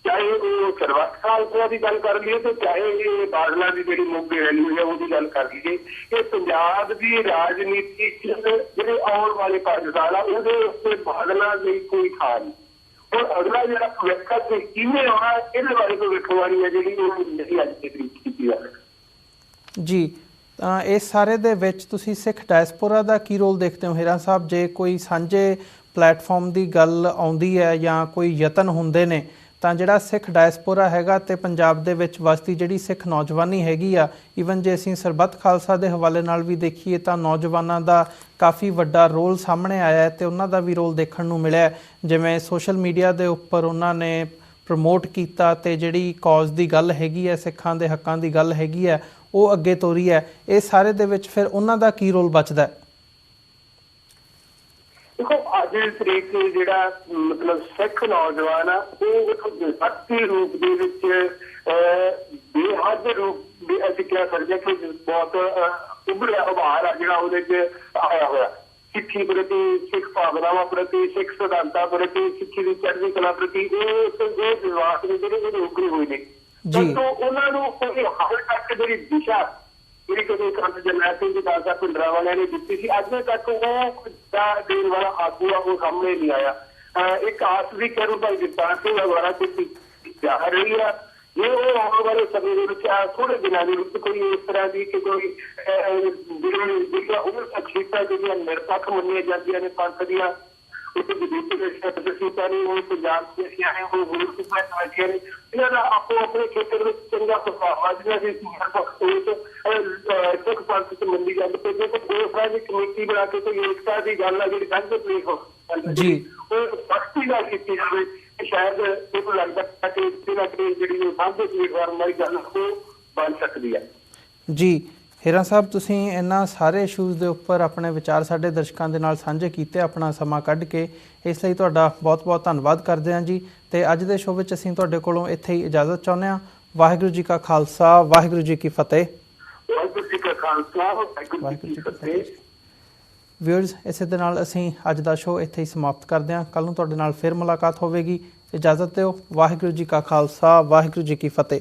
ਚਾਹੇ ਉਹ ਸਰਵਤ ਖਾਲਸਾ ਦੀ ਗੱਲ ਕਰ ਲਈਏ ਤੇ ਚਾਹੇ ਇਹ ਬਾਦਲਾਂ ਦੀ ਜਿਹੜੀ ਮੋਗੇ ਰੈਲੀ ਹੋਈ ਉਹਦੀ ਗੱਲ ਕਰ ਲਈਏ। ਇਹ ਪੰਜਾਬ ਦੀ ਰਾਜਨੀਤੀ 'ਚ ਜਿਹੜੇ ਆਉਣ ਵਾਲੇ ਪੰਜ ਸਾਲ ਆ, ਉਹਦੇ ਉੱਤੇ ਬਾਦਲਾਂ ਦੀ ਕੋਈ ਥਾਂ ਨਹੀਂ। ਹੁਣ ਅਗਲਾ ਜਿਹੜਾ ਭਵਿੱਖ ਤੇ ਕਿਵੇਂ ਆਉਣਾ, ਇਹਦੇ ਬਾਰੇ ਕੋਈ ਵਿਖਵਾਰੀ ਹੈ ਜਿਹੜੀ ਉਹ ਨਹੀਂ ਅੱਜ ਦੀ ਤਰੀਕ ਕੀਤੀ ਜਾ ਜੀ, ਤਾਂ ਇਸ ਸਾਰੇ ਦੇ ਵਿੱਚ ਤੁਸੀਂ ਸਿੱਖ ਡਾਇਸਪੋਰਾ ਦਾ ਕੀ ਰੋਲ ਦੇਖਦੇ ਹੋ? ਹੀਰਾ ਸਾਹਿਬ, ਜੇ ਕੋਈ ਸਾਂਝੇ ਪਲੇਟਫਾਰਮ ਦੀ ਗੱਲ ਆਉਂਦੀ ਹੈ ਜਾਂ ਕੋਈ ਯਤਨ ਹੁੰਦੇ ਨੇ ਤਾਂ ਜਿਹੜਾ ਸਿੱਖ ਡਾਇਸਪੋਰਾ ਹੈਗਾ ਤੇ ਪੰਜਾਬ ਦੇ ਵਿੱਚ ਵਸਦੀ ਜਿਹੜੀ ਸਿੱਖ ਨੌਜਵਾਨੀ ਹੈਗੀ ਆ ਈਵਨ ਜੇ ਅਸੀਂ ਸਰਬੱਤ ਖਾਲਸਾ ਦੇ ਹਵਾਲੇ ਨਾਲ ਵੀ ਦੇਖੀਏ ਤਾਂ ਨੌਜਵਾਨਾਂ ਦਾ ਕਾਫੀ ਵੱਡਾ ਰੋਲ ਸਾਹਮਣੇ ਆਇਆ ਹੈ ਤੇ ਉਹਨਾਂ ਦਾ ਵੀ ਰੋਲ ਦੇਖਣ ਨੂੰ ਮਿਲਿਆ ਜਿਵੇਂ ਸੋਸ਼ਲ ਮੀਡੀਆ ਦੇ ਉੱਪਰ ਉਹਨਾਂ ਨੇ ਪ੍ਰਮੋਟ ਕੀਤਾ ਤੇ ਜਿਹੜੀ ਕਾਜ਼ ਦੀ ਗੱਲ ਹੈਗੀ ਹੈ, ਸਿੱਖਾਂ ਦੇ ਹੱਕਾਂ ਦੀ ਗੱਲ ਹੈਗੀ ਹੈ, ਉਹ ਅੱਗੇ ਤੋਰੀ ਹੈ। ਇਹ ਸਾਰੇ ਦੇ ਵਿੱਚ ਫਿਰ ਉਹਨਾਂ ਦਾ ਕੀ ਰੋਲ ਬਚਦਾ ਹੈ? ਅੱਜ ਦੀ ਤਰੀਕ ਤੇ ਜਿਹੜਾ ਮਤਲਬ ਸਿੱਖ ਨੌਜਵਾਨ ਆ ਉਹ ਇੱਕ ਵਿਅਕਤੀ ਰੂਪ ਦੇ ਵਿੱਚ ਬੇਹੱਦ ਰੂਪ ਦੇ ਅਸੀਂ ਕਹਿ ਸਕਦੇ ਕਿ ਬਹੁਤ ਉੱਭਰਿਆ ਉਭਾਰ ਆ ਜਿਹੜਾ ਉਹਦੇ 'ਚ ਆਇਆ ਹੋਇਆ ਸਿੱਖੀ ਪ੍ਰਤੀ ਸਿੱਖ ਭਾਵਨਾਵਾਂ ਪ੍ਰਤੀ ਸਿੱਖ ਸਿਧਾਂਤਾਂ ਪ੍ਰਤੀ ਸਿੱਖੀ ਦੀ ਚੜ੍ਹਦੀ ਕਲਾ ਪ੍ਰਤੀ ਇਹ ਇਹ ਵਿਵਾਦ ਨੇ ਜਿਹੜੇ ਇਹਦੇ ਉੱਭਰੇ ਹੋਏ ਨੇ ਜੀ। ਪਰੰਤੂ ਉਹਨਾਂ ਨੂੰ ਕੋਈ ਹਾਲ ਤੱਕ ਜਿਹੜੀ ਦਿਸ਼ਾ ਜਿਹੜੀ ਕਦੇ ਕੰਨ ਜਨਰਲ ਸਿੰਘ ਦੀ ਦਾਸਾ ਪਿੰਡਰਾ ਵਾਲਿਆਂ ਨੇ ਦਿੱਤੀ ਸੀ ਅੱਜ ਤੱਕ ਉਹ ਦਾ ਦੇਣ ਵਾਲਾ ਆਗੂ ਆ ਉਹ ਸਾਹਮਣੇ ਨਹੀਂ ਆਇਆ। ਅਹ ਇੱਕ ਆਸ ਵੀ ਕਰੂ ਭਾਈ ਜਗਤਾਰ ਸਿੰਘ ਦੁਆਰਾ ਕੀਤੀ ਜਾ ਰਹੀ ਆ। ਜੇ ਉਹ ਆਉਣ ਵਾਲੇ ਸਮੇਂ ਦੇ ਵਿੱਚ ਆ ਥੋੜੇ ਦਿਨਾਂ ਦੇ ਵਿੱਚ ਕੋਈ ਇਸ ਤਰ੍ਹਾਂ ਦੀ ਕਿ ਕੋਈ ਅਹ, ਜਿਹੜੀ ਜਿਹੜੀ ਉਹ ਅਖੀਤਾ ਜਿਹੜੀਆਂ ਨਿਰਪੱਖ ਮੰਨੀਆਂ ਜਾਂਦੀਆਂ ਨੇ ਪੰਥ ਦੀਆਂ ਉੱਥੇ ਵਿਦੇਸ਼ੀ ਦੇ ਸ਼ਬਦ ਸੀ ਪਾਣੀ ਉਹ ਪੰਜਾਬ ਦੇ ਸੀ ਆਏ ਉਹ ਗੁਰੂ ਕੀ ਪਾਸ ਆਏ ਨੇ ਇਹਨਾਂ ਦਾ ਆਪੋ ਆਪਣੇ ਖੇਤਰ ਵਿੱਚ ਚੰਗਾ ਪ੍ਰਭਾਵ ਆ ਜਿਹੜਾ ਸੀ ਨਿਰਪੱਖ ਸੋਚ ਸਿੱਖ ਪੰਥ ਚ ਮੰਨੀ ਜਾਂਦੀ ਤੇ ਜੇ ਕੋਈ ਦੋ ਸਾਲ ਦੀ ਕਮੇਟੀ ਬਣਾ ਕੇ ਕੋਈ ਏਕਤਾ ਦੀ ਗੱਲ ਆ ਜਿਹੜੀ ਕੰਧ ਤੇ ਹੋ ਜੀ। ਉਹ ਸਖਤੀ ਨਾਲ ਕੀਤੀ ਜਾਵੇ ਸ਼ਾਇਦ ਇਹ ਲੱਗਦਾ ਕਿ ਇਸ ਤਰ੍ਹਾਂ ਦੀ ਜਿਹੜੀ ਉਹ ਸਾਂਝੇ ਪਲੇਟਫਾਰਮ ਵਾਲੀ ਗੱਲ ਉਹ ਬਣ ਸਕਦੀ ਹੈ ਜੀ ਹੀਰਾ ਸਾਹਿਬ ਤੁਸੀਂ ਇਹਨਾਂ ਸਾਰੇ ਇਸ਼ੂਜ਼ ਦੇ ਉੱਪਰ ਆਪਣੇ ਵਿਚਾਰ ਸਾਡੇ ਦਰਸ਼ਕਾਂ ਦੇ ਨਾਲ ਸਾਂਝੇ ਕੀਤੇ ਆਪਣਾ ਸਮਾਂ ਕੱਢ ਕੇ। ਇਸ ਲਈ ਤੁਹਾਡਾ ਬਹੁਤ-ਬਹੁਤ ਧੰਨਵਾਦ ਕਰਦੇ ਹਾਂ ਜੀ। ਤੇ ਅੱਜ ਦੇ ਸ਼ੋਅ ਵਿੱਚ ਅਸੀਂ ਤੁਹਾਡੇ ਕੋਲੋਂ ਇੱਥੇ ਹੀ ਇਜਾਜ਼ਤ ਚਾਹੁੰਦੇ ਹਾਂ। ਵਾਹਿਗੁਰੂ ਜੀ ਕਾ ਖਾਲਸਾ ਵਾਹਿਗੁਰੂ ਜੀ ਕੀ ਫਤਿਹ। ਵਾਹਿਗੁਰੂ ਜੀ ਕਾ ਖਾਲਸਾ ਵਾਹਿਗੁਰੂ ਜੀ ਕੀ ਫਤਿਹ। ਇਸੇ ਦੇ ਨਾਲ ਅਸੀਂ ਅੱਜ ਦਾ ਸ਼ੋਅ ਇੱਥੇ ਹੀ ਸਮਾਪਤ ਕਰਦੇ ਹਾਂ। ਕੱਲ ਨੂੰ ਤੁਹਾਡੇ ਨਾਲ ਫਿਰ ਮੁਲਾਕਾਤ ਹੋਵੇਗੀ। ਇਜਾਜ਼ਤ ਦਿਓ। ਵਾਹਿਗੁਰੂ ਜੀ ਕਾ ਖਾਲਸਾ ਵਾਹਿਗੁਰੂ ਜੀ ਕੀ ਫਤਿਹ।